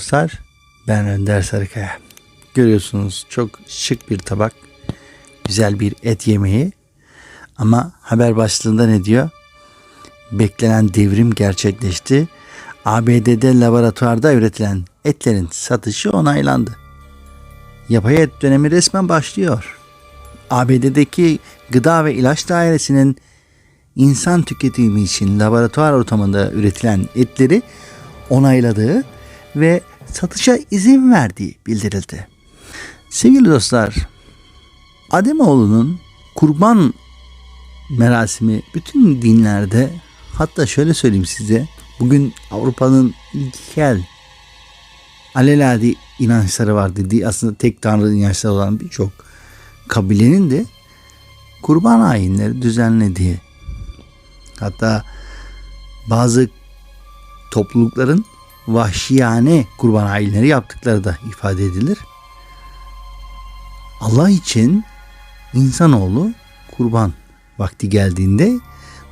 Dostlar ben Önder Sarıkaya. Görüyorsunuz çok şık bir tabak. Güzel bir et yemeği. Ama haber başlığında ne diyor? Beklenen devrim gerçekleşti. ABD'de laboratuvarda üretilen etlerin satışı onaylandı. Yapay et dönemi resmen başlıyor. ABD'deki Gıda ve İlaç Dairesi'nin insan tüketimi için laboratuvar ortamında üretilen etleri onayladığı ve satışa izin verdiği bildirildi. Sevgili dostlar, Ademoğlu'nun kurban merasimi bütün dinlerde hatta şöyle söyleyeyim size bugün Avrupa'nın ilkel alelade inançları var dediği aslında tek tanrı inançları olan birçok kabilenin de kurban ayinleri düzenlediği hatta bazı toplulukların vahşiyane kurban ayinleri yaptıkları da ifade edilir. Allah için insanoğlu kurban vakti geldiğinde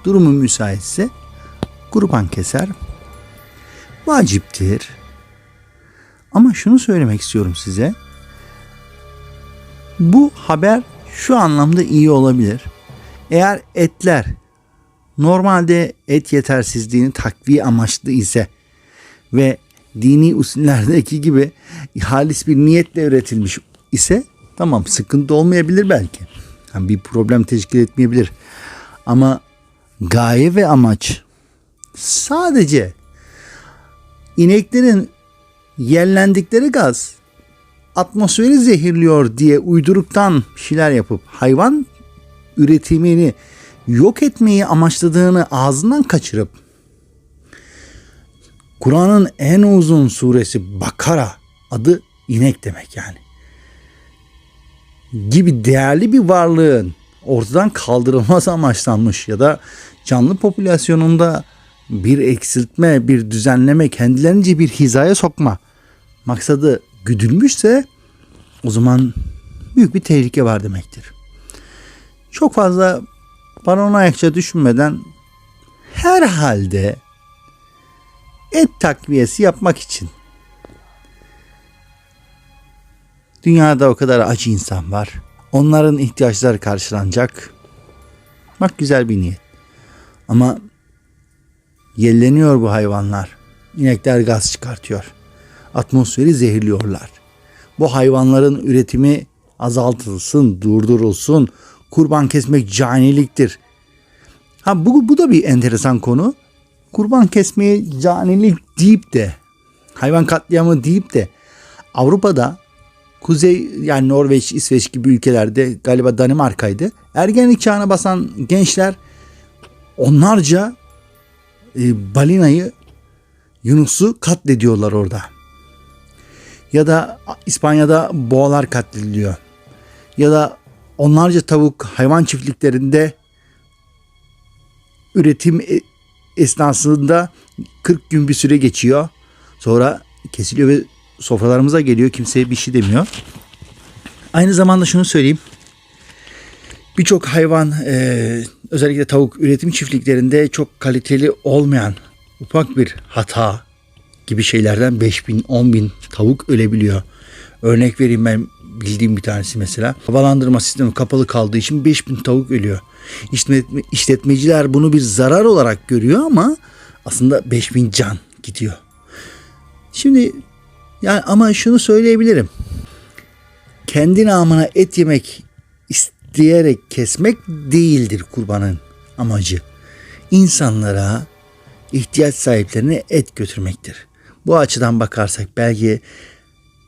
durumu müsaitse kurban keser. Vaciptir. Ama şunu söylemek istiyorum size. Bu haber şu anlamda iyi olabilir. Eğer etler normalde et yetersizliğini takviye amaçlı ise ve dini usullerdeki gibi halis bir niyetle üretilmiş ise tamam sıkıntı olmayabilir belki. Yani bir problem teşkil etmeyebilir. Ama gaye ve amaç sadece ineklerin yerlendikleri gaz atmosferi zehirliyor diye uyduruktan şeyler yapıp hayvan üretimini yok etmeyi amaçladığını ağzından kaçırıp Kur'an'ın en uzun suresi Bakara adı inek demek yani. Gibi değerli bir varlığın ortadan kaldırılması amaçlanmış ya da canlı popülasyonunda bir eksiltme, bir düzenleme, kendilerince bir hizaya sokma maksadı güdülmüşse o zaman büyük bir tehlike var demektir. Çok fazla paranoyakça düşünmeden herhalde et takviyesi yapmak için dünyada o kadar acı insan var. Onların ihtiyaçları karşılanacak. Bak güzel bir niyet. Ama yelleniyor bu hayvanlar. İnekler gaz çıkartıyor. Atmosferi zehirliyorlar. Bu hayvanların üretimi azaltılsın, durdurulsun. Kurban kesmek caniliktir. Ha bu, bu da bir enteresan konu. Kurban kesmeye canilik deyip de hayvan katliamı deyip de Avrupa'da Kuzey yani Norveç, İsveç gibi ülkelerde galiba Danimarka'ydı. Ergenlik çağına basan gençler onlarca e, balinayı Yunus'u katlediyorlar orada. Ya da İspanya'da boğalar katlediliyor. Ya da onlarca tavuk hayvan çiftliklerinde üretim e- esnasında 40 gün bir süre geçiyor. Sonra kesiliyor ve sofralarımıza geliyor. Kimseye bir şey demiyor. Aynı zamanda şunu söyleyeyim. Birçok hayvan e, özellikle tavuk üretim çiftliklerinde çok kaliteli olmayan ufak bir hata gibi şeylerden 5 bin 10 bin tavuk ölebiliyor. Örnek vereyim ben bildiğim bir tanesi mesela. Havalandırma sistemi kapalı kaldığı için 5000 tavuk ölüyor. İşletme, işletmeciler bunu bir zarar olarak görüyor ama aslında 5000 can gidiyor. Şimdi yani ama şunu söyleyebilirim. Kendi namına et yemek isteyerek kesmek değildir kurbanın amacı. İnsanlara ihtiyaç sahiplerine et götürmektir. Bu açıdan bakarsak belki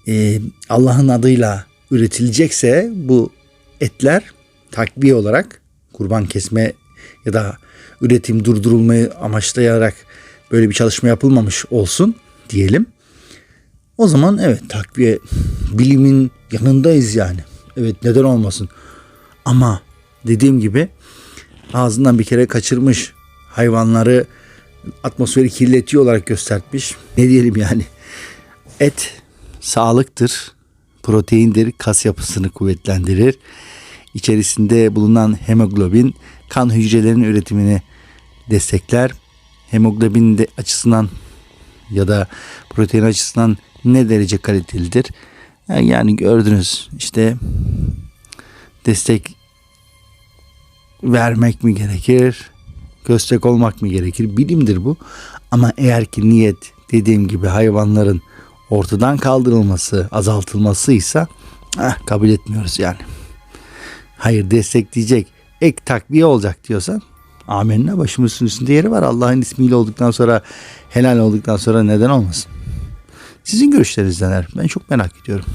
e, Allah'ın adıyla üretilecekse bu etler takviye olarak kurban kesme ya da üretim durdurulmayı amaçlayarak böyle bir çalışma yapılmamış olsun diyelim. O zaman evet takviye bilimin yanındayız yani. Evet neden olmasın. Ama dediğim gibi ağzından bir kere kaçırmış hayvanları atmosferi kirletiyor olarak göstermiş. Ne diyelim yani. Et sağlıktır, proteindir, kas yapısını kuvvetlendirir. İçerisinde bulunan hemoglobin kan hücrelerinin üretimini destekler. Hemoglobin de açısından ya da protein açısından ne derece kalitelidir? Yani, gördünüz işte destek vermek mi gerekir? Köstek olmak mı gerekir? Bilimdir bu. Ama eğer ki niyet dediğim gibi hayvanların ortadan kaldırılması, azaltılmasıysa eh, kabul etmiyoruz yani. Hayır destekleyecek, ek takviye olacak diyorsan amenna başımızın üstünde yeri var. Allah'ın ismiyle olduktan sonra helal olduktan sonra neden olmasın? Sizin görüşleriniz neler? Ben çok merak ediyorum.